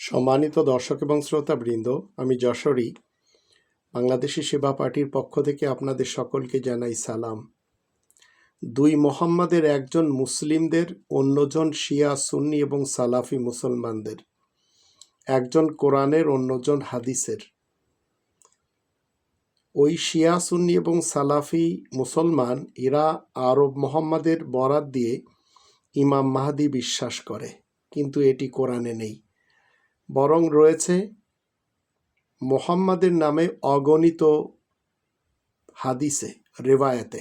সম্মানিত দর্শক এবং শ্রোতাবৃন্দ, আমি যশোরী। বাংলাদেশি সেবা পার্টির পক্ষ থেকে আপনাদের সকলকে জানাই সালাম। দুই মোহাম্মদের একজন মুসলিমদের, অন্যজন শিয়া, সুন্নি এবং সালাফি মুসলমানদের। একজন কোরআনের, অন্যজন হাদিসের। ওই শিয়া, সুন্নি এবং সালাফি মুসলমান, এরা আরব মোহাম্মদের বরাত দিয়ে ইমাম মাহাদি বিশ্বাস করে, কিন্তু এটি কোরআনে নেই। বরং রয়েছে মোহাম্মদের নামে অগণিত হাদিসে, রেওয়ায়েতে।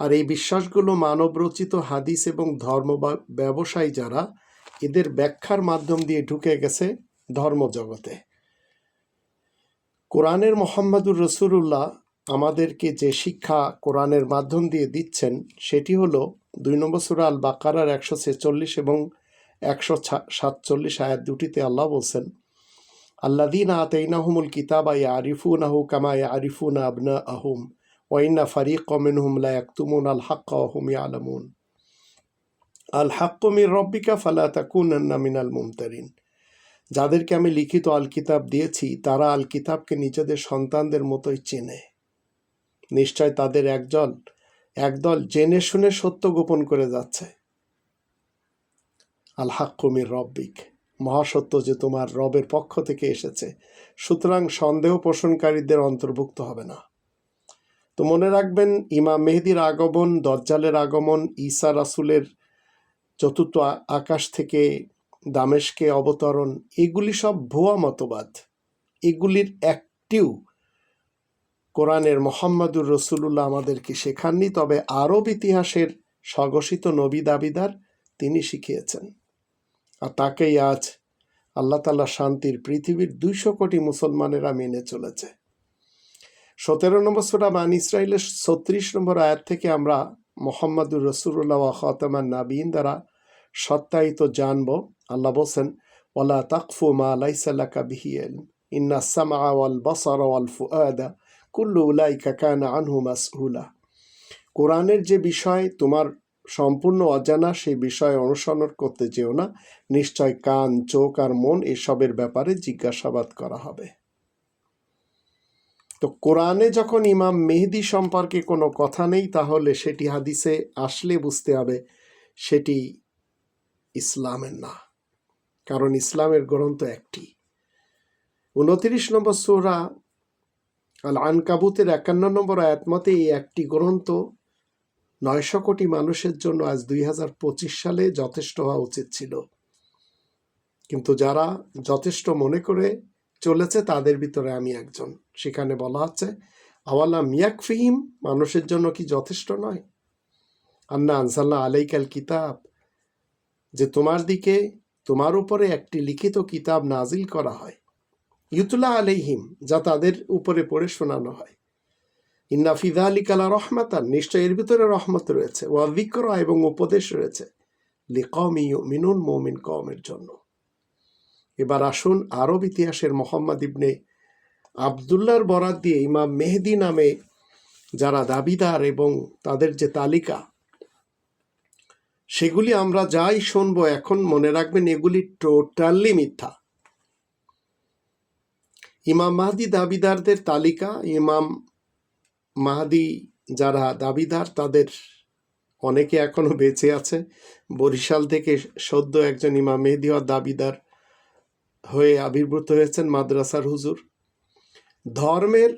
আর এই বিশ্বাসগুলো মানবরচিত হাদিস এবং ধর্ম ব্যবসায়ী যারা, এদের ব্যাখ্যার মাধ্যম দিয়ে ঢুকে গেছে ধর্মজগতে। কোরআনের মোহাম্মদুর রসুল্লাহ আমাদেরকে যে শিক্ষা কোরআনের মাধ্যম দিয়ে দিচ্ছেন, সেটি হলো দুই নম্বর সুরা আল বাকারার একশো ছেচল্লিশ এবং একশো সাতচল্লিশ আয়াত দুটিতে আল্লাহ বলছেন আল্লাদিন কিতাবা ইয়ারিফুনাহু কামা ইয়ারিফুনা আবনা আহুম ওয়াইন্না ফারিক মিনহুম লা ইয়াকতুমুন আল হাক্কা ওয়া হুম ইয়ালামুন। আল হাক্কু মির রব্বিকা ফালা তাকুনান্না মিনাল মুমতারিন। যাদেরকে আমি লিখিত আল কিতাব দিয়েছি, তারা আল কিতাবকে নিজেদের সন্তানদের মতোই চেনে। নিশ্চয় তাদের একজন একদল জেনে শুনে সত্য গোপন করে যাচ্ছে। আল হাক্কুমির রব্বিক। মহাসত্য যে তোমার রবের পক্ষ থেকে এসেছে, সুতরাং সন্দেহ পোষণকারীদের অন্তর্ভুক্ত হবে না। তো মনে রাখবেন, ইমাম মেহেদির আগমন, দজ্জালের আগমন, ঈসা রাসুলের চতুর্থ আকাশ থেকে দামেশকে অবতরণ, এগুলি সব ভুয়া মতবাদ। এগুলির একটিও কোরআনের মোহাম্মদুর রসুল্লাহ আমাদেরকে শেখাননি, তবে আরব ইতিহাসের স্বঘোষিত নবী দাবিদার তিনি শিখিয়েছেন। আর তাকেই আজ আল্লাহ তালা শান্তির পৃথিবীর দুইশো কোটি মুসলমানেরা মেনে চলেছে। সতেরো নম্বর সুরা মান ইসরায়েলের ছত্রিশ নম্বর আয়াত থেকে আমরা মোহাম্মদুর রসুল্লাহ খতমান নাবিন দ্বারা সত্যায়িত জানব। আল্লাহ বলছেন, ওয়ালা তাকফু মা লাইসাল্লাকা বিহিয়েল ইন্না সামা ওয়াল বসার ওয়াল ফুআদা, কুল্লু উলাইকা কানা আনহু মাসউলা। কোরআনের যে বিষয়, তোমার সম্পূর্ণ অজানা সেই বিষয়ে অনুসরণ করতে যেও না। নিশ্চয় কান, চোখ আর মন এসবের ব্যাপারে জিজ্ঞাসাবাদ করা হবে। তো কোরআনে যখন ইমাম মেহেদি সম্পর্কে কোনো কথা নেই, তাহলে সেটি হাদিসে আসলে বুঝতে হবে, সেটি ইসলামের না। কারণ ইসলামের গ্রন্থ একটি। উনত্রিশ নম্বর সোহরা আল আনকাবুতের একান্ন নম্বর আয়াতমতে এই একটি গ্রন্থ নয়শো কোটি মানুষের জন্য আজ দুই হাজার পঁচিশ সালে যথেষ্ট হওয়া উচিত ছিল। কিন্তু যারা যথেষ্ট মনে করে চলেছে, তাদের ভিতরে আমি একজন। সেখানে বলা হচ্ছে আওয়ালা মিয়াক ফিহিম মানুষের জন্য কি যথেষ্ট নয়? আন্না আনসাল্লাহ আলাইকাল কিতাব, যে তোমার দিকে, তোমার উপরে একটি লিখিত কিতাব নাজিল করা হয়। ইউতুল্লাহ আলাইহিম, যা তাদের উপরে পড়ে শোনানো হয়। ইন্না ফিদা আলী কালা রহমাতান নিশ্চয় এর ভিতরে রহমত রয়েছে। ওয়া বিক্রা এবং উপদেশ রয়েছে লিকমি মিনুন মৌমিন কমের জন্য। এবার আসুন আরব ইতিহাসের মোহাম্মদ ইবনে আবদুল্লাহর বরাত দিয়ে ইমাম মেহেদি নামে যারা দাবিদার এবং তাদের যে তালিকা, সেগুলি আমরা যাই শুনব এখন মনে রাখবেন এগুলি টোটালি মিথ্যা। ইমাম মাহাদি দাবিদারদের তালিকা, ইমাম মাহাদি যারা দাবিদার, তাদের অনেকে এখনও বেঁচে আছে। বরিশাল থেকে সদ্য একজন ইমাম মেহেদি দাবিদার হয়ে আবির্ভূত হয়েছেন মাদ্রাসার হুজুর। ধর্মের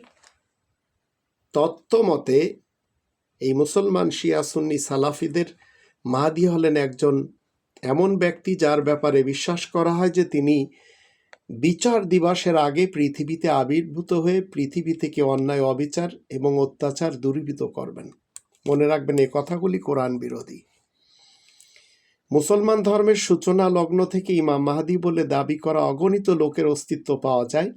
তত্ত্ব মতে এই মুসলমান শিয়া সুন্নি সালাফিদের মাহাদি হলেন একজন এমন ব্যক্তি যার ব্যাপারে বিশ্বাস করা হয় যে তিনি বিচার দিবসের আগে পৃথিবীতে আবির্ভূত হয়ে পৃথিবী থেকে অন্যায়, অবিচার এবং অত্যাচার দূরীভূত করবেন। মনে রাখবেন, এ কথাগুলি কোরআন বিরোধী। মুসলমান ধর্মের সূচনা লগ্ন থেকে ইমাম মাহাদি বলে দাবি করা অগণিত লোকের অস্তিত্ব পাওয়া যায়।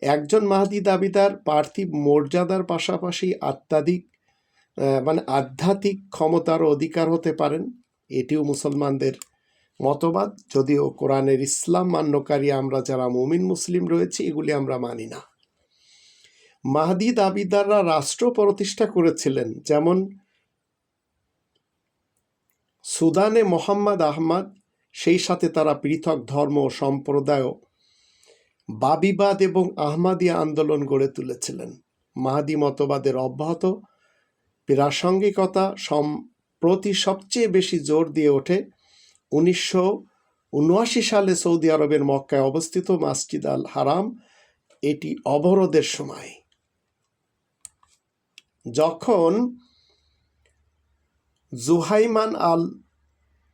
একজন মাহাদি দাবিদার পার্থিব মর্যাদার পাশাপাশি আত্মাধিক মানে আধ্যাত্মিক ক্ষমতার অধিকার হতে পারেন। এটিও মুসলমানদের মতবাদ, যদিও কোরআনের ইসলাম মান্যকারী আমরা যারা মুমিন মুসলিম রয়েছি, এগুলি আমরা মানি না। মাহাদি দাবিদাররা রাষ্ট্র প্রতিষ্ঠা করেছিলেন, যেমন সুদানে মোহাম্মদ আহমদ, সেই সাথে তারা পৃথক ধর্ম ও সম্প্রদায় বাবিবাদ এবং আহমাদিয়া আন্দোলন গড়ে তুলেছিলেন। মাহাদি মতবাদের অব্যাহত, প্রাসঙ্গিকতা সম্প্রতি সবচেয়ে বেশি জোর দিয়ে ওঠে উনিশশো উনআশি সালে সৌদি আরবের মক্কায় অবস্থিত মাসজিদ আল হারাম, এটি অবরোধের সময়। যখন জুহাইমান আল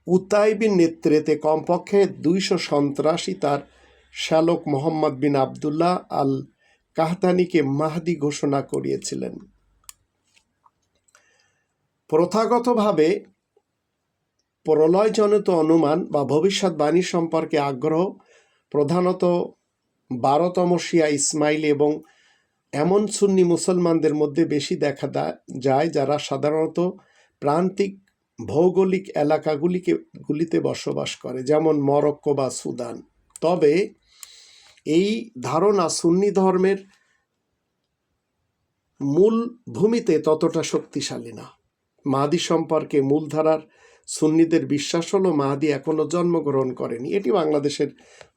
উতাইবিন নেতৃত্বে কমপক্ষে দুইশো সন্ত্রাসী তার শ্যালক মোহাম্মদ বিন আবদুল্লাহ আল কাহতানিকে মাহদি ঘোষণা করিয়েছিলেন। প্রথাগতভাবে প্রলয়জনিত অনুমান বা ভবিষ্যৎবাণী সম্পর্কে আগ্রহ, প্রধানত বারোতম শিয়া ইসমাইল এবং এমন সুন্নি মুসলমানদের মধ্যে বেশি দেখা যায় যারা সাধারণত প্রান্তিক ভৌগোলিক এলাকাগুলিকে, গুলিতে বসবাস করে, যেমন মরক্কো বা সুদান। তবে এই ধারণা সুন্নি ধর্মের মূল ভূমিতে ততটা শক্তিশালী না। মাদি সম্পর্কে মূলধারার সুন্নিদের বিশ্বাস হলো, মাহাদি এখনও জন্মগ্রহণ করেনি। এটি বাংলাদেশের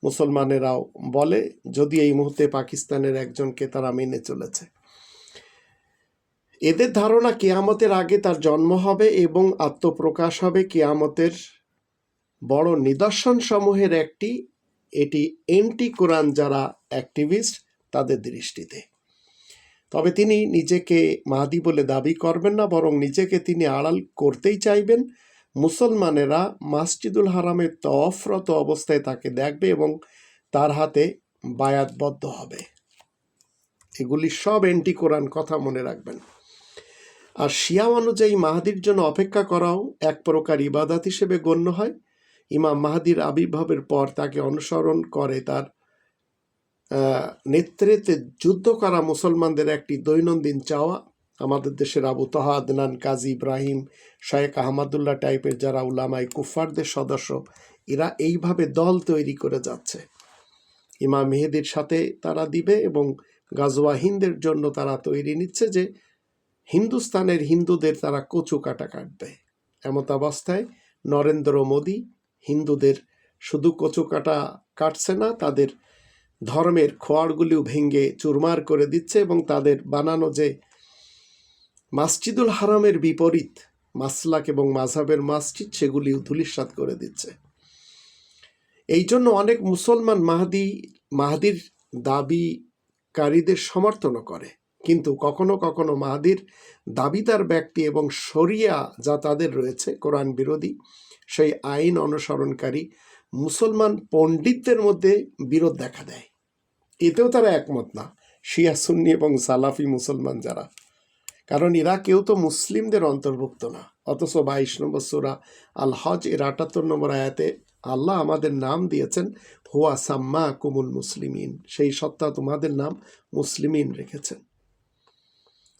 মুসলমানেরাও বলে, যদি এই মুহূর্তে পাকিস্তানের একজনকে তারা মেনে চলেছে। এদের ধারণা কেয়ামতের আগে তার জন্ম হবে এবং আত্মপ্রকাশ হবে। কেয়ামতের বড় নিদর্শন সমূহের একটি, এটি এন্টি কোরআন যারা অ্যাক্টিভিস্ট, তাদের দৃষ্টিতে। তবে তিনি নিজেকে মাহাদি বলে দাবি করবেন না, বরং নিজেকে তিনি আড়াল করতেই চাইবেন। মুসলমানেরা মাসজিদুল হারামে তফরত অবস্থায় তাকে দেখবে এবং তার হাতে বায়াতবদ্ধ হবে। এগুলি সব এন্টি কোরআন কথা মনে রাখবেন। আর শিয়া অনুযায়ী মাহাদির জন্য অপেক্ষা করাও এক প্রকার ইবাদাত হিসেবে গণ্য হয়। ইমাম মাহাদির আবির্ভাবের পর তাকে অনুসরণ করে তার নেতৃত্বে যুদ্ধ করা মুসলমানদের একটি দৈনন্দিন চাওয়া। আমাদের দেশের আবু তাহা, আদনান, কাজী ইব্রাহিম শায়েক আহমদুল্লাহ টাইপের যারা উলামাই কুফারদের সদস্য, এরা এইভাবে দল তৈরি করে যাচ্ছে। ইমাম মেহেদির সাথে তারা দিবে এবং গাজওয়া হিন্দের জন্য তারা তৈরি নিচ্ছে যে হিন্দুস্তানের হিন্দুদের তারা কচু কাটা কাটবে। এমত অবস্থায় নরেন্দ্র মোদী হিন্দুদের শুধু কচু কাটা কাটছে না, তাদের ধর্মের খোয়ারগুলিও ভেঙে চুরমার করে দিচ্ছে এবং তাদের বানানো যে মাসজিদুল হারামের বিপরীত মাসলাক এবং মাঝহাবের মসজিদ সেগুলিও ধুলিস্বাদ করে দিচ্ছে। এই জন্য অনেক মুসলমান মাহাদি, মাহাদির দাবিকারীদের সমর্থনও করে। কিন্তু কখনো কখনো মাহাদির দাবিদার ব্যক্তি এবং শরিয়া যা তাদের রয়েছে, কোরআন বিরোধী, সেই আইন অনুসরণকারী মুসলমান পণ্ডিতদের মধ্যে বিরোধ দেখা দেয়। এতেও তারা একমত না। শিয়া, সুন্নি এবং সালাফি মুসলমান যারা কারণ এরা কেউ তো মুসলিমদের অন্তর্ভুক্ত না। অথচ বাইশ নম্বর সুরা আল হজ এর আটাত্তর নম্বর আয়াতে আল্লাহ আমাদের নাম দিয়েছেন, হুয়া সাম্মা কুমুল মুসলিমিন সেই সত্তা তোমাদের নাম মুসলিমিন রেখেছেন।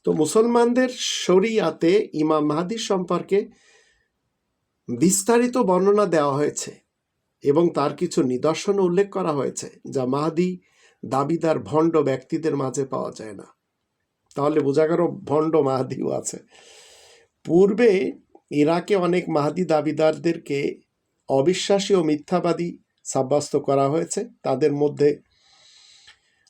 তো মুসলমানদের শরিয়াতে ইমাম মাহাদির সম্পর্কে বিস্তারিত বর্ণনা দেওয়া হয়েছে এবং তার কিছু নিদর্শন উল্লেখ করা হয়েছে, যা মাহাদি দাবিদার ভণ্ড ব্যক্তিদের মাঝে পাওয়া যায় না। তাহলে বোঝা গেল ভণ্ড মাহাদিও আছে। পূর্বে ইরাকে অনেক মাহাদি দাবিদারদেরকে অবিশ্বাসী ও মিথ্যাবাদী সাব্যস্ত করা হয়েছে। তাদের মধ্যে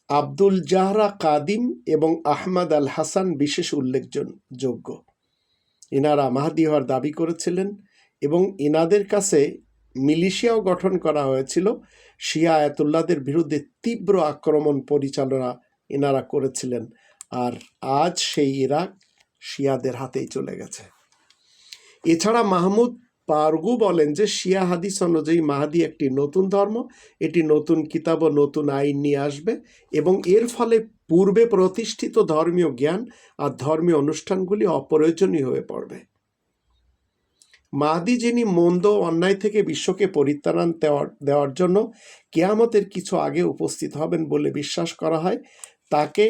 আব্দুল জাহরা কাদিম এবং আহমদ আল হাসান বিশেষ উল্লেখযোগ্য। ইনারা মাহাদি হওয়ার দাবি করেছিলেন এবং ইনাদের কাছে মিলিশিয়াও গঠন করা হয়েছিল। শিয়া আয়াতুল্লাদের বিরুদ্ধে তীব্র আক্রমণ পরিচালনা এনারা করেছিলেন। আর আজ সেই ইরাক শিয়াদের হাতেই চলে গেছে। এছাড়া মাহমুদ পারগু বলেন যে, শিয়া হাদিস অনুযায়ী মাহাদি একটি নতুন ধর্ম, এটি নতুন কিতাব ও নতুন আইন নিয়ে আসবে এবং এর ফলে পূর্বে প্রতিষ্ঠিত ধর্মীয় জ্ঞান আর ধর্মীয় অনুষ্ঠানগুলি অপ্রয়োজনীয় হয়ে পড়বে। মাহাদি যিনি মন্দ অন্যায় থেকে বিশ্বকে পরিত্রাণ দেওয়ার জন্য কেয়ামতের কিছু আগে উপস্থিত হবেন বলে বিশ্বাস করা হয়, তাকে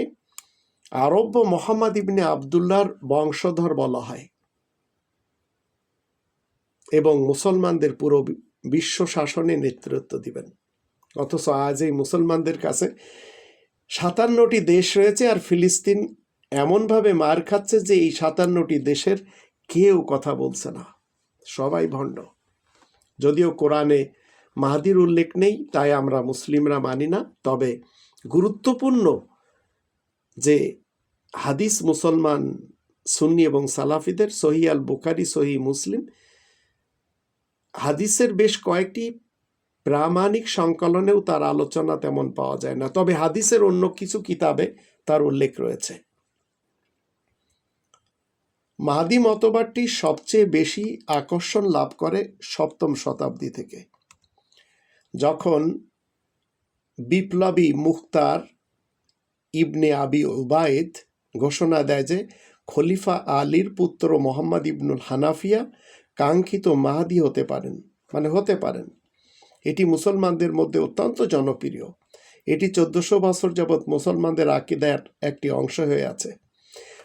আরব্য মোহাম্মদ ইবনে আবদুল্লার বংশধর বলা হয় এবং মুসলমানদের পুরো বিশ্ব শাসনে নেতৃত্ব দিবেন। অথচ আজ এই মুসলমানদের কাছে সাতান্নটি দেশ রয়েছে আর ফিলিস্তিন এমনভাবে মার খাচ্ছে যে এই সাতান্নটি দেশের কেউ কথা বলছে না। সবাই ভণ্ড। যদিও কোরআনে মাহাদির উল্লেখ নেই, তাই আমরা মুসলিমরা মানি না, তবে গুরুত্বপূর্ণ যে হাদিস মুসলমান সুন্নি এবং সালাফিদের সহি আল বুখারি, সহি মুসলিম, হাদিসের বেশ কয়েকটি প্রামাণিক সংকলনেও তার আলোচনা তেমন পাওয়া যায় না। তবে হাদিসের অন্য কিছু কিতাবে তার উল্লেখ রয়েছে। মাহাদি মতবাদটি সবচেয়ে বেশি আকর্ষণ লাভ করে সপ্তম শতাব্দী থেকে। যখন বিপ্লবী মুখতার ইবনে আবি ওবায়েদ ঘোষণা দেয় যে, খলিফা আলীর পুত্র মোহাম্মদ ইবনুল হানাফিয়া কাঙ্ক্ষিত মাহাদি হতে পারেন মানে হতে পারেন। এটি মুসলমানদের মধ্যে অত্যন্ত জনপ্রিয়। এটি চোদ্দশো বছর যাবৎ মুসলমানদের আকিদার একটি অংশ হয়ে আছে।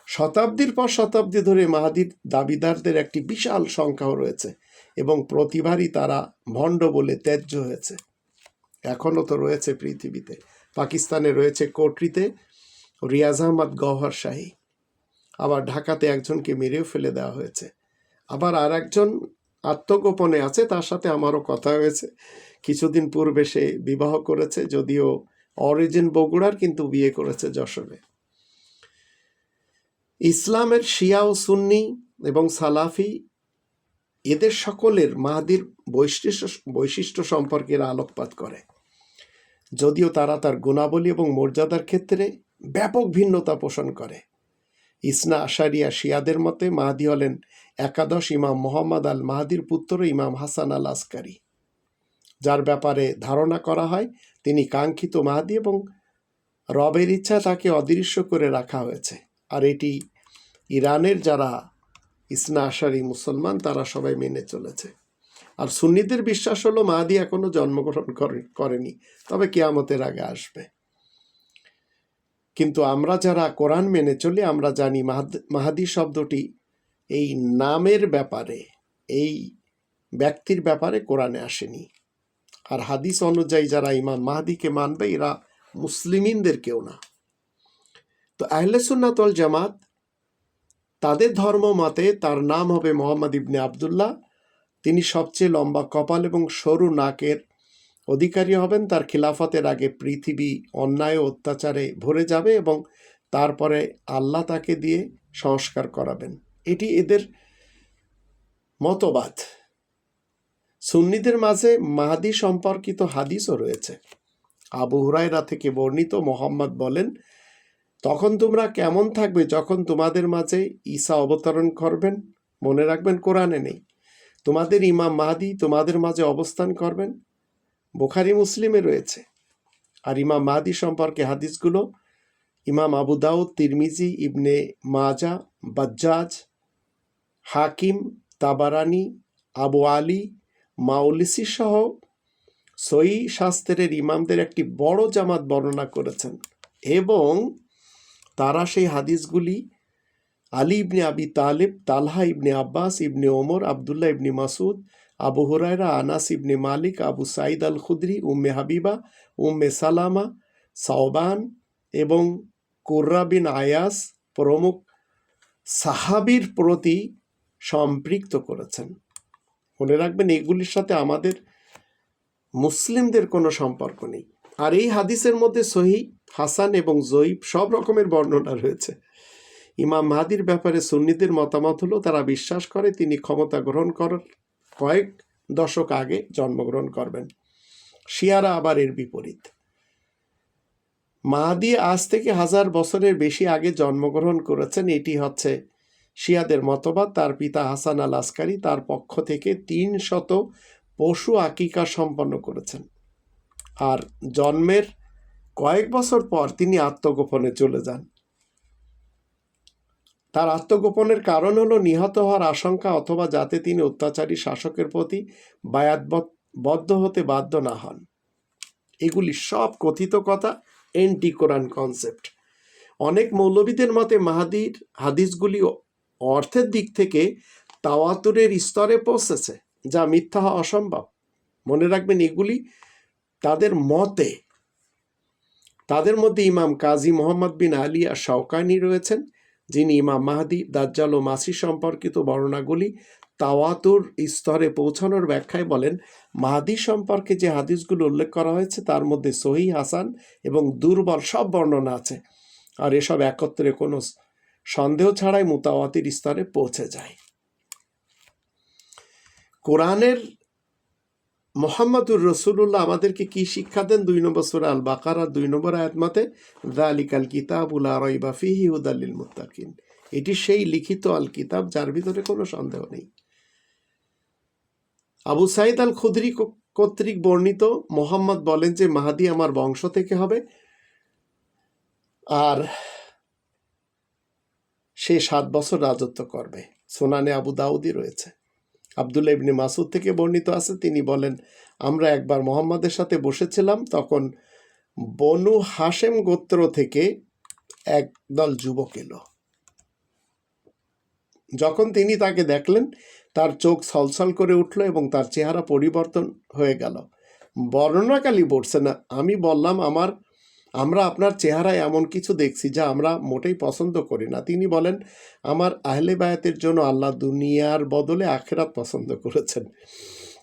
শতাব্দীর পর শতাব্দী ধরে মাহাদির দাবিদারদের একটি বিশাল সংখ্যাও রয়েছে এবং প্রতিবারই তারা ভণ্ড বলে ত্যায্য হয়েছে। এখনও তো রয়েছে পৃথিবীতে। পাকিস্তানে রয়েছে কোটরিতে রিয়াজ আহমদ গওহর শাহী। আবার ঢাকাতে একজনকে মেরেও ফেলে দেওয়া হয়েছে। আবার আর একজন আত্মগোপনে আছে, তার সাথে আমারও কথা হয়েছে। কিছুদিন পূর্বে সে বিবাহ করেছে, যদিও অরিজিন বগুড়ার, কিন্তু বিয়ে করেছে যশোরে। ইসলামের শিয়া ও সুন্নি এবং সালাফি, এদের সকলের মাহাদির বৈশিষ্ট্য বৈশিষ্ট্য সম্পর্কে আলোকপাত করে। যদিও তারা তার গুণাবলী এবং মর্যাদার ক্ষেত্রে ব্যাপক ভিন্নতা পোষণ করে। ইসনা আশারিয়া শিয়াদের মতে মাহাদি হলেন একাদশ ইমাম মোহাম্মদ আল মাহাদির পুত্র ইমাম হাসান আল আসকারি যার ব্যাপারে ধারণা করা হয়, তিনি কাঙ্ক্ষিত মাহাদি এবং রবের ইচ্ছা তাকে অদৃশ্য করে রাখা হয়েছে। আর এটি ইরানের যারা ইসনা আশারি মুসলমান, তারা সবাই মেনে চলেছে। আর সুন্নিদের বিশ্বাস হলো মাহাদি এখনও জন্মগ্রহণ করে, করেনি, তবে কেয়ামতের আগে আসবে। কিন্তু আমরা যারা কোরআন মেনে চলি, আমরা জানি মাহাদ- মাহাদি শব্দটি এই নামের ব্যাপারে, এই ব্যক্তির ব্যাপারে কোরআনে আসেনি। আর হাদিস অনুযায়ী যারা ইমাম মাহাদিকে মানবে, এরা মুসলিমিনদের কেউ না। তো আহলে সুন্নাতল জামাত, তাদের ধর্ম মতে তার নাম হবে মোহাম্মদ ইবনে আবদুল্লাহ তিনি সবচেয়ে লম্বা কপাল এবং সরু নাকের অধিকারী হবেন। তার খিলাফতের আগে পৃথিবী অন্যায় অত্যাচারে ভরে যাবে এবং তারপরে আল্লাহ তাকে দিয়ে সংস্কার করাবেন। এটি এদের মতবাদ। সুন্নিদের মাঝে মাহাদি সম্পর্কিত হাদিসও রয়েছে। আবু হুরায়রা থেকে বর্ণিত মোহাম্মদ বলেন, তখন তোমরা কেমন থাকবে যখন তোমাদের মাঝে ঈসা অবতরণ করবেন? মনে রাখবেন কোরআনে নেই। তোমাদের ইমাম মাহাদি তোমাদের মাঝে অবস্থান করবেন? বুখারি, মুসলিমে রয়েছে। আর ইমাম মাহাদি সম্পর্কে হাদিসগুলো ইমাম আবু দাউদ, তিরমিজি, ইবনে মাজা, বাজ্জাজ, হাকিম, তাবারানি, আবু আলী, মাউলিসি সহ সই শাস্ত্রের ইমামদের একটি বড় জামাত বর্ণনা করেছেন এবং তারা সেই হাদিসগুলি আলী ইবনে আবি তালেব, তালহা ইবনে আব্বাস, ইবনে ওমর, আবদুল্লাহ ইবনে মাসুদ আবু হুরায়রা, আনাস ইবনে মালিক, আবু সাইদ আল খুদরি উম্মে হাবিবা, উম্মে সালামা, সাওবান এবং কুর্রা বিন আয়াস প্রমুখ সাহাবির প্রতি সম্পৃক্ত করেছেন। মনে রাখবেন, এগুলির সাথে আমাদের মুসলিমদের কোনো সম্পর্ক নেই। আর এই হাদিসের মধ্যে সহি, হাসান এবং জয়ীব সব রকমের বর্ণনা রয়েছে। ইমাম মাহাদির ব্যাপারে সুন্নিদের মতামত হলো, তারা বিশ্বাস করে তিনি ক্ষমতা গ্রহণ করার কয়েক দশক আগে জন্মগ্রহণ করবেন। শিয়ারা আবার এর বিপরীত। মাহাদি আজ থেকে হাজার বছরের বেশি আগে জন্মগ্রহণ করেছেন, এটি হচ্ছে শিয়াদের মতবাদ। তার পিতা হাসান আল আসকারি তার পক্ষ থেকে তিন শত পশু আকিকা সম্পন্ন করেছেন। আর জন্মের কয়েক বছর পর তিনি আত্মগোপনে চলে যান। তার আত্মগোপনের কারণ হলো নিহত হওয়ার আশঙ্কা অথবা যাতে তিনি অত্যাচারী শাসকের প্রতি বায়াতবদ্ধ হতে বাধ্য না হন। এগুলি সব কথিত কথা এন্টি কোরআন কনসেপ্ট অনেক মৌলবীদের মতে মাহাদির হাদিসগুলি অর্থের দিক থেকে তাওয়াতুরের স্তরে পৌঁছেছে, যা মিথ্যা হওয়া অসম্ভব। মনে রাখবেন এগুলি তাদের মতে, তাদের মধ্যে ইমাম কাজী মোহাম্মদ বিন আলিয়া শওকানি রয়েছেন। যিনি ইমাম মাহাদি, দাজ্জাল ও মাসি সম্পর্কিত বর্ণনাগুলি তাওয়াতুর স্তরে পৌঁছানোর ব্যাখ্যায় বলেন, মাহাদি সম্পর্কে যে হাদিসগুলো উল্লেখ করা হয়েছে তার মধ্যে সহি হাসান এবং দুর্বল সব বর্ণনা আছে। আর এসব একত্রে কোনো সন্দেহ ছাড়াই মুতাওয়াতির স্তরে পৌঁছে যায়। কোরআনের মোহাম্মদুর রসুল্লাহ আমাদেরকে কি শিক্ষা দেন? দুই নম্বর সুরা আল বাকারা দুই নম্বর আয়াত মতে দালিকাল কিতাবুল আরইবা ফিহি হুদাল্লিল মুত্তাকিন। এটি সেই লিখিত আল কিতাব যার ভিতরে কোনো সন্দেহ নেই। আবু সাইদ আল খুদরি কর্তৃক বর্ণিত মোহাম্মদ বলেন যে, মাহাদি আমার বংশ থেকে হবে। আর সে সাত বছর রাজত্ব করবে। সোনানে আবু দাউদি রয়েছে। আবদুল্লাহ ইবনে মাসুদ থেকে বর্ণিত আছে। তিনি বলেন, আমরা একবার মোহাম্মদের সাথে বসেছিলাম, তখন বনু হাশেম গোত্র থেকে একদল যুবক এলো। যখন তিনি তাকে দেখলেন, তার চোখ ছলছল করে উঠল এবং তার চেহারা পরিবর্তন হয়ে গেল। বর্ণনাকালী পড়ছে না। আমি বললাম, আমার আমরা আপনার চেহারায় এমন কিছু দেখছি যা আমরা মোটেই পছন্দ করি না। তিনি বলেন, আমার আহলে বায়াতের জন্য আল্লাহ দুনিয়ার বদলে আখেরাত পছন্দ করেছেন।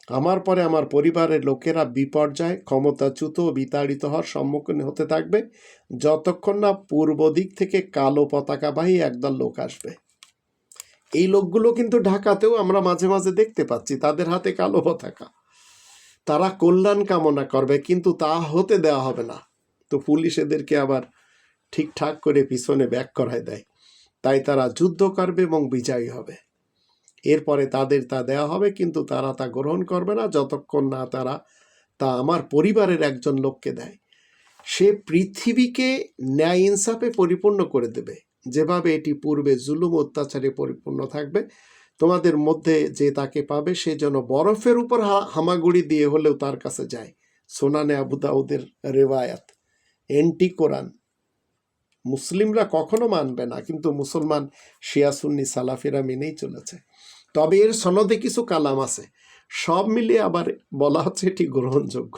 আমার পরে আমার পরিবারের লোকেরা বিপর্যয়, ক্ষমতাচ্যুত ও বিতাড়িত হওয়ার সম্মুখীন হতে থাকবে। যতক্ষণ না পূর্ব দিক থেকে কালো পতাকাবাহী একদল লোক আসবে। এই লোকগুলো কিন্তু ঢাকাতেও আমরা মাঝে মাঝে দেখতে পাচ্ছি, তাদের হাতে কালো পতাকা। তারা কল্যাণ কামনা করবে, কিন্তু তা হতে দেওয়া হবে না। তো পুলিশ এদেরকে আবার ঠিকঠাক করে পিছনে ব্যাক করায় দেয়। তাই তারা যুদ্ধ করবে এবং বিজয়ী হবে। এরপরে তাদের তা দেওয়া হবে, কিন্তু তারা তা গ্রহণ করবে না, যতক্ষণ না তারা তা আমার পরিবারের একজন লোককে দেয়। সে পৃথিবীকে ন্যায় ইনসাফে পরিপূর্ণ করে দেবে। যেভাবে এটি পূর্বে জুলুম অত্যাচারে পরিপূর্ণ থাকবে, তোমাদের মধ্যে যে তাকে পাবে, সে যেন বরফের উপর হামাগুড়ি দিয়ে হলেও তার কাছে যায়। সোনানে আবু দাউদের রেওয়ায়াত। এন্টি কোরআন মুসলিমরা কখনো মানবে না, কিন্তু মুসলমান শিয়া সুন্নি সালাফিরা মেনেই চলেছে। তবে এর সনদে কিছু কালাম আছে। সব মিলিয়ে আবার বলা হচ্ছে এটি গ্রহণযোগ্য।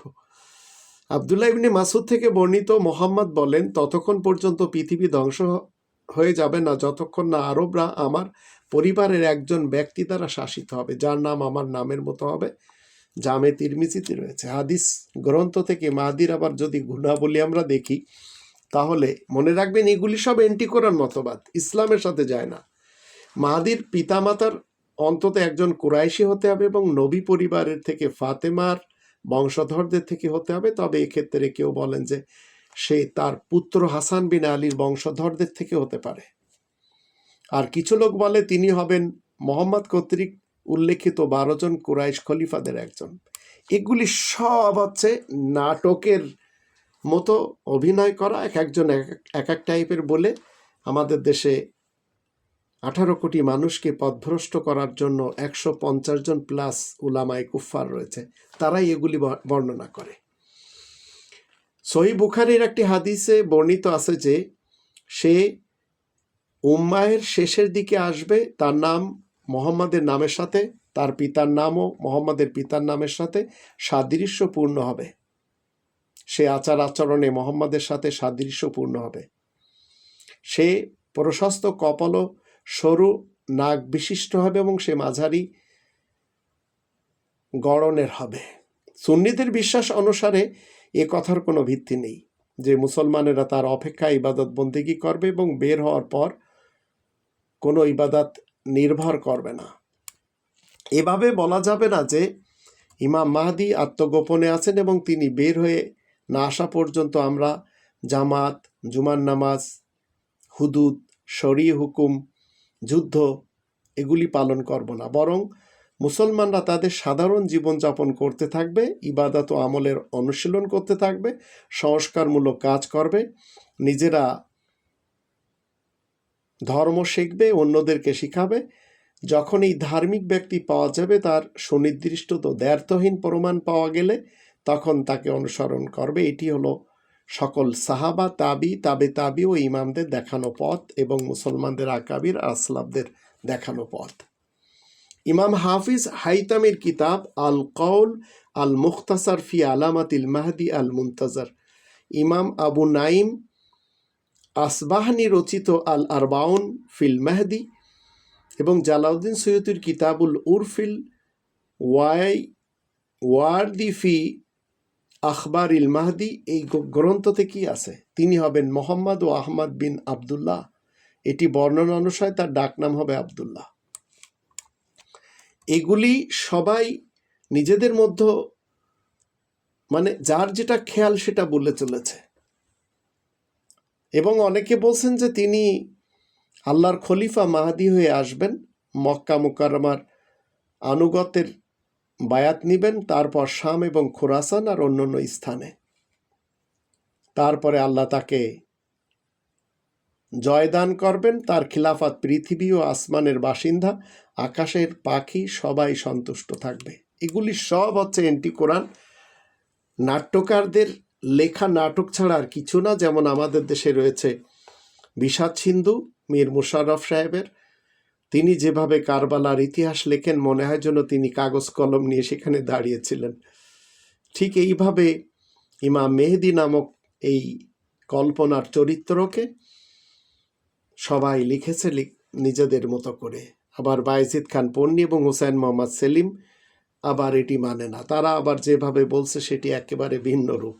আবদুল্লাহ ইবনে মাসুদ থেকে বর্ণিত মোহাম্মদ বলেন, ততক্ষণ পর্যন্ত পৃথিবী ধ্বংস হয়ে যাবে না, যতক্ষণ না আরবরা আমার পরিবারের একজন ব্যক্তি দ্বারা শাসিত হবে, যার নাম আমার নামের মতো হবে। জামে তিরমিজিতে রয়েছে। হাদিস গ্রন্থ থেকে মাহাদির আবার যদি গুণাবলী আমরা দেখি, তাহলে মনে রাখবেন এগুলি সব এন্টি কোরআন মতবাদ, ইসলামের সাথে যায় না। মাহাদির পিতামাতার অন্তত একজন কুরাইশি হতে হবে এবং নবী পরিবারের থেকে ফাতেমার বংশধরদের থেকে হতে হবে। তবে এক্ষেত্রে কেউ বলেন যে সে তার পুত্র হাসান বিন আলীর বংশধরদের থেকে হতে পারে। আর কিছু লোক বলে তিনি হবেন মোহাম্মদ কর্তৃক উল্লেখিত বারো জন কুরাইশ খলিফাদের একজন। এগুলি সব হচ্ছে নাটকের মতো অভিনয় করা, এক একজন এক এক- টাইপের বলে আমাদের দেশে আঠারো কোটি মানুষকে পথভ্রষ্ট করার জন্য একশো পঞ্চাশ জন প্লাস উলামায় কুফার রয়েছে। তারাই এগুলি বর্ণনা করে। সহি বুখারির একটি হাদিসে বর্ণিত আছে যে, সে উম্মাহের শেষের দিকে আসবে, তার নাম মোহাম্মদের নামের সাথে, তার পিতার নামও মোহাম্মদের পিতার নামের সাথে সাদৃশ্যপূর্ণ হবে। সে আচার আচরণে মোহাম্মদের সাথে সাদৃশ্যপূর্ণ হবে। সে প্রশস্ত কপাল সরু নাক বিশিষ্ট হবে এবং সে মাঝারি গড়নের হবে। সুন্নিদের বিশ্বাস অনুসারে এ কথার কোনো ভিত্তি নেই যে মুসলমানেরা তার অপেক্ষা ইবাদত বন্দেগী করবে এবং বের হওয়ার পর কোনো ইবাদত নির্ভর করবে না। এভাবে বলা যাবে না যে ইমাম মাহাদি আত্মগোপনে আছেন এবং তিনি বের হয়ে না আসা পর্যন্ত আমরা জামাত, জুমার নামাজ, হুদুদ শরী হুকুম, যুদ্ধ এগুলি পালন করব না। বরং মুসলমানরা তাদের সাধারণ জীবনযাপন করতে থাকবে, ইবাদত আমলের অনুশীলন করতে থাকবে, সংস্কারমূলক কাজ করবে, নিজেরা ধর্ম শিখবে, অন্যদেরকে শিখাবে। যখন এই ধার্মিক ব্যক্তি পাওয়া যাবে, তার সুনির্দিষ্ট তো দ্ব্যর্থহীন প্রমাণ পাওয়া গেলে তখন তাকে অনুসরণ করবে। এটি হলো সকল সাহাবা, তাবি, তাবে তাবি ও ইমামদের দেখানো পথ এবং মুসলমানদের আকাবির আসলাবদের দেখানো পথ। ইমাম হাফিজ হাইতামের কিতাব আল কৌল আল মুখতাসার ফি আলামাতিল মাহদি আল মুন্তাজার। ইমাম আবু নাইম আসবাহানি রচিত আল আরবাউন ফিল মেহদি এবং জালাউদ্দিন সৈয়দুর কিতাবুল উরফিল ওয়াই ওয়ারদিফি আখবার ইল মাহদি এই গ- গ্রন্থতে কি আছে। তিনি হবেন মোহাম্মদ ও আহমদ বিন আবদুল্লাহ। এটি বর্ণনা অনুসারে তার ডাকনাম হবে আবদুল্লাহ। এগুলি সবাই নিজেদের মধ্যে মানে যার যেটা খেয়াল সেটা বলে চলেছে। এবং অনেকে বলছেন যে তিনি আল্লাহর খলিফা মাহাদি হয়ে আসবেন, মক্কা মুকাররমার আনুগতের বায়াত নিবেন, তারপর শাম এবং খোরাসান আর অন্যান্য স্থানে। তারপরে আল্লাহ তাকে জয়দান করবেন, তার খিলাফাত পৃথিবী ও আসমানের বাসিন্দা, আকাশের পাখি সবাই সন্তুষ্ট থাকবে। এগুলি সব হচ্ছে এন্টি কোরআন নাট্যকারদের লেখা নাটক ছাড়া আর কিছু না, যেমন আমাদের দেশে রয়েছে বিষাদ সিন্ধু, মীর মুশারফ সাহেবের। তিনি যেভাবে কারবালার ইতিহাস লেখেন, মনে হয় যেন তিনি কাগজ কলম নিয়ে সেখানে দাঁড়িয়েছিলেন। ঠিক এইভাবে ইমাম মেহেদি নামক এই কল্পনার চরিত্রকে সবাই লিখেছে লিখ- নিজেদের মতো করে। আবার বায়েজিদ খান পন্নী এবং হুসাইন মোহাম্মদ সেলিম আবার এটি মানে না। তারা আবার যেভাবে বলছে, সেটি একেবারে ভিন্ন রূপ।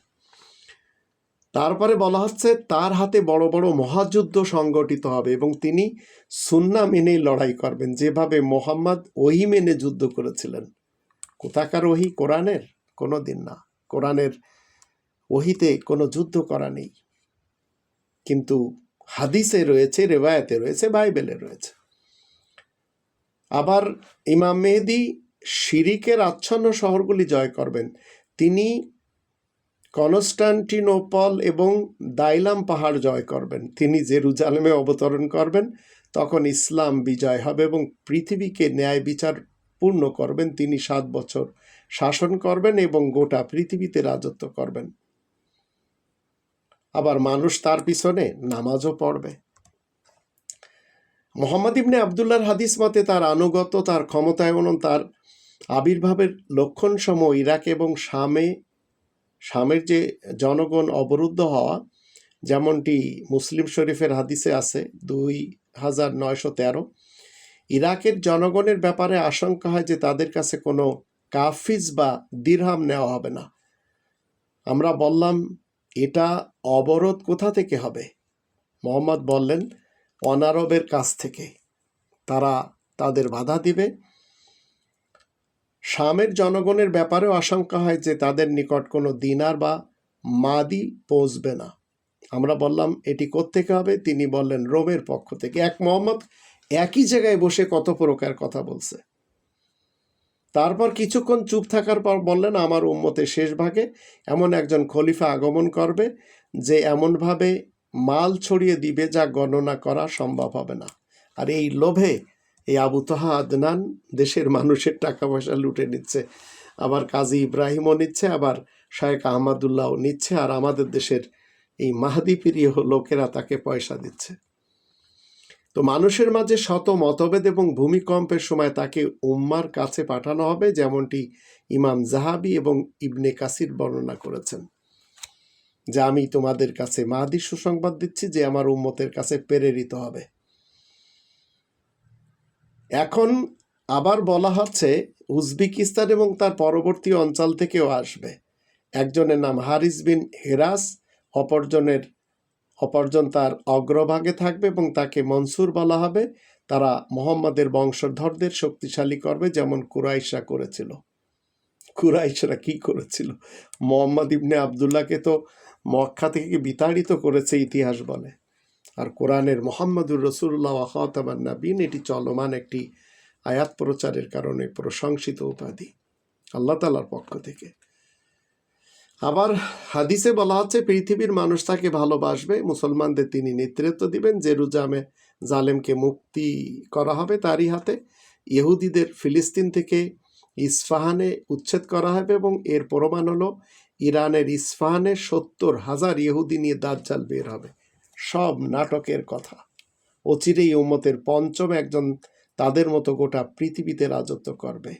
তারপরে বলা হচ্ছে, তার হাতে বড় বড় মহাযুদ্ধ সংগঠিত হবে এবং তিনি সুন্না মেনেই লড়াই করবেন। যেভাবে মোহাম্মদ ওহি মেনে যুদ্ধ করেছিলেন। কোথাকার ওহি? কোরআনের? কোনো দিন না। কোরআনের ওহিতে কোনো যুদ্ধ করা নেই। কিন্তু হাদিসে রয়েছে রেবায়াতে রয়েছে, বাইবেলে রয়েছে। আবার ইমাম মেহেদি শিরিকের আচ্ছন্ন শহরগুলি জয় করবেন। তিনি কনস্টান্টিনোপল এবং দাইলাম পাহাড় জয় করবেন। তিনি জেরুজালেমে অবতরণ করবেন। তখন ইসলাম বিজয় হবে এবং পৃথিবীকে ন্যায় বিচার পূর্ণ করবেন। তিনি সাত বছর শাসন করবেন এবং গোটা পৃথিবীতে রাজত্ব করবেন। আবার মানুষ তার পিছনে নামাজও পড়বে। মোহাম্মদ ইবনে আবদুল্লাহর হাদিস মতে তার আনুগত্য, তার ক্ষমতায়ন তার আবির্ভাবের লক্ষণ সময় ইরাক এবং শামে শামের যে জনগণ অবরুদ্ধ হওয়া, যেমনটি মুসলিম শরীফের হাদিসে আছে, দুই হাজার নয়শো তেরো, ইরাকের জনগণের ব্যাপারে আশঙ্কা হয় যে তাদের কাছে কোনো কাফিজ বা দিরহাম নেওয়া হবে না। আমরা বললাম, এটা অবরোধ কোথা থেকে হবে? মোহাম্মদ বললেন, অনারবের কাছ থেকে। তারা তাদের বাধা দিবে শামের জনগণের ব্যাপারেও আশঙ্কা হয় যে তাদের নিকট কোনো দিনার বা মাদি পৌঁছবে না। আমরা বললাম, এটি কোত্থেকে হবে? তিনি বললেন, রোমের পক্ষ থেকে। এক মোহাম্মদ একই জায়গায় বসে কত প্রকার কথা বলছে। তারপর কিছুক্ষণ চুপ থাকার পর বললেন, আমার উম্মতের শেষ ভাগে এমন একজন খলিফা আগমন করবে যে এমনভাবে মাল ছড়িয়ে দিবে যা গণনা করা সম্ভব হবে না। আর এই লোভে এই আবু তাহা আদনান দেশের মানুষের টাকা পয়সা লুটে নিচ্ছে। আবার কাজী ইব্রাহিমও নিচ্ছে, আবার শায়েক আহমদুল্লাহও নিচ্ছে, আর আমাদের দেশের এই মাহাদি প্রিয় লোকেরা তাকে পয়সা দিচ্ছে। তো মানুষের মাঝে শত মতভেদ এবং ভূমিকম্পের সময় তাকে উম্মার কাছে পাঠানো হবে, যেমনটি ইমাম জাহাবি এবং ইবনে কাসির বর্ণনা করেছেন। যে আমি তোমাদের কাছে মাহাদির সুসংবাদ দিচ্ছি যে আমার উম্মতের কাছে প্রেরিত হবে। এখন আবার বলা হচ্ছে উজবেকিস্তান এবং তার পরবর্তী অঞ্চল থেকেও আসবে। একজনের নাম হারিস বিন হেরাস, অপরজনের, অপরজন তার অগ্রভাগে থাকবে এবং তাকে মনসুর বলা হবে। তারা মোহাম্মদের বংশধরদের শক্তিশালী করবে যেমন কুরাইশরা করেছিল। কুরাইশরা কি করেছিল? মোহাম্মদ ইবনে আবদুল্লাহকে তো মক্কা থেকে বিতাড়িত করেছে ইতিহাস বলে। আর কোরআনের মোহাম্মদুর রসুল্লাহ আখাতামান নাবিন এটি চলমান একটি আয়াত প্রচারের কারণে প্রশংসিত উপাধি আল্লাহ তালার পক্ষ থেকে। আবার হাদিসে বলা হচ্ছে, পৃথিবীর মানুষ তাকে ভালোবাসবে, মুসলমানদের তিনি নেতৃত্ব দিবেন জেরুজামে জালেমকে মুক্তি করা হবে তারই হাতে। ইহুদিদের ফিলিস্তিন থেকে ইস্ফাহানে উচ্ছেদ করা হবে এবং এর প্রমাণ হলো, ইরানের ইস্ফাহানে সত্তর হাজার ইহুদি নিয়ে দাজ্জাল বের হবে। সব নাটকের কথা। অচিরেই উম্মতের পঞ্চম একজন তাদের মতো গোটা পৃথিবীতে রাজত্ব করবে।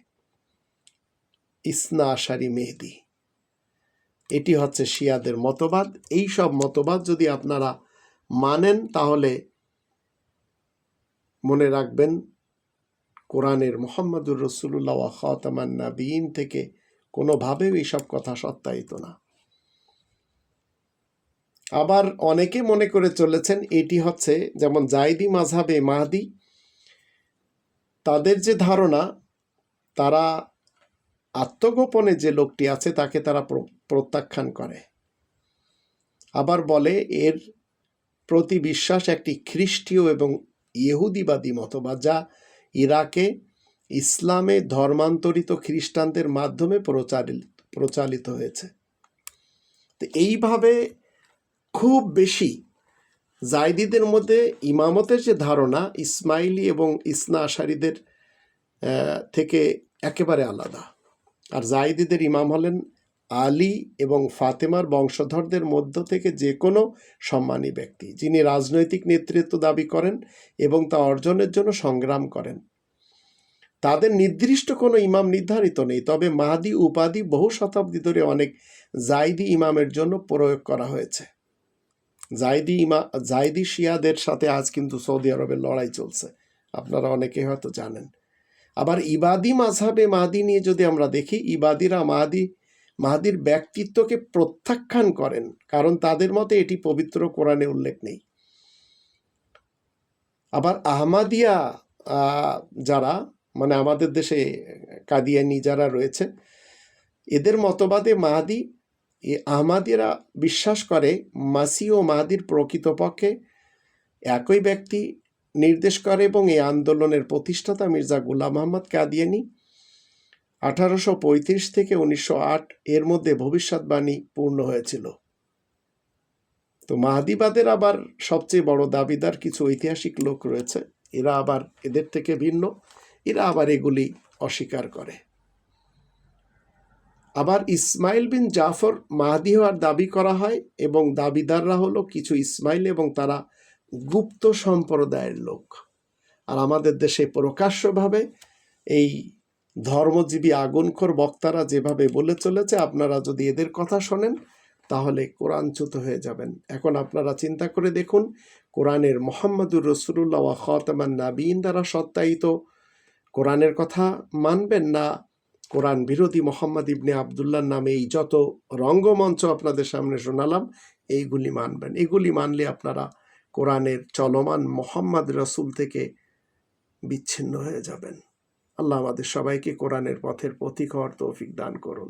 ইসনা আশারি মেহেদি। এটি হচ্ছে শিয়াদের মতবাদ। এই সব মতবাদ যদি আপনারা মানেন, তাহলে মনে রাখবেন, কোরআনের মোহাম্মদুর রসুল্লাহ খাতামান নাবিন থেকে কোনোভাবেও এইসব কথা সত্যায়িত না। আবার অনেকে মনে করে চলেছেন এটি হচ্ছে যেমন জাইদি মাঝহাবে মাহাদি, তাদের যে ধারণা, তারা আত্মগোপনে যে লোকটি আছে তাকে তারা প্র- প্রত্যাখ্যান করে। আবার বলে, এর প্রতি বিশ্বাস একটি খ্রিস্টীয় এবং ইহুদিবাদী মতবাদ, যা ইরাকে ইসলামে ধর্মান্তরিত খ্রিস্টানদের মাধ্যমে প্রচারিত প্রচালিত হয়েছে। তো এইভাবে খুব বেশি। জায়দিদের মধ্যে ইমামতের যে ধারণা, ইসমাইলি এবং ইসনা আশারিদের থেকে একেবারে আলাদা। আর জায়দিদের ইমাম হলেন আলী এবং ফাতেমার বংশধরদের মধ্য থেকে যে কোনো সম্মানী ব্যক্তি, যিনি রাজনৈতিক নেতৃত্ব দাবি করেন এবং তা অর্জনের জন্য সংগ্রাম করেন। তাদের নির্দিষ্ট কোনো ইমাম নির্ধারিত নেই, তবে মাহাদি উপাধি বহু শতাব্দী ধরে অনেক জাইদি ইমামের জন্য প্রয়োগ করা হয়েছে। জাইদি ইমা, জাইদি শিয়াদের সাথে আজ কিন্তু সৌদি আরবের লড়াই চলছে। আপনারা অনেকে হয়তো জানেন। আবার ইবাদি মাঝহাবে মাহাদি নিয়ে যদি আমরা দেখি, ইবাদিরা মাহাদি, মাহাদির ব্যক্তিত্বকে প্রত্যাখ্যান করেন, কারণ তাদের মতে এটি পবিত্র কোরআনে উল্লেখ নেই। আবার আহমাদিয়া যারা মানে আমাদের দেশে কাদিয়ানি যারা রয়েছে, এদের মতবাদে মাহাদি এ আহমাদিরা বিশ্বাস করে মাসি ও মাহাদির প্রকৃতপক্ষে একই ব্যক্তি নির্দেশ করে এবং এই আন্দোলনের প্রতিষ্ঠাতা মির্জা গুলাম আহমদ কাদিয়ানি। আঠারোশো পঁয়ত্রিশ থেকে উনিশশো আট এর মধ্যে ভবিষ্যৎবাণী পূর্ণ হয়েছিল। তো মাহাদিবাদের আবার সবচেয়ে বড় দাবিদার কিছু ঐতিহাসিক লোক রয়েছে। এরা আবার এদের থেকে ভিন্ন। এরা আবার এগুলি অস্বীকার করে। আবার ইসমাইল বিন জাফর মাহাদি হওয়ার দাবি করা হয় এবং দাবিদাররা হলো কিছু ইসমাইল এবং তারা গুপ্ত সম্প্রদায়ের লোক। আর আমাদের দেশে প্রকাশ্যভাবে এই ধর্মজীবী আগুনখোর বক্তারা যেভাবে বলে চলেছে, আপনারা যদি এদের কথা শোনেন, তাহলে কোরআনচ্যুত হয়ে যাবেন। এখন আপনারা চিন্তা করে দেখুন, কোরআনের মোহাম্মদুর রসুল্লাহ খতামান নাবিন দ্বারা সত্যায়িত কোরআনের কথা মানবেন না কোরআন বিরোধী মোহাম্মদ ইবনে আবদুল্লার নামে এই যত রঙ্গমঞ্চ আপনাদের সামনে শোনালাম, এইগুলি মানবেন। এগুলি মানলে আপনারা কোরআনের চলমান মোহাম্মদ রসুল থেকে বিচ্ছিন্ন হয়ে যাবেন। আল্লাহ আমাদের সবাইকে কোরআনের পথের পথিক হওয়ার তৌফিক দান করুন।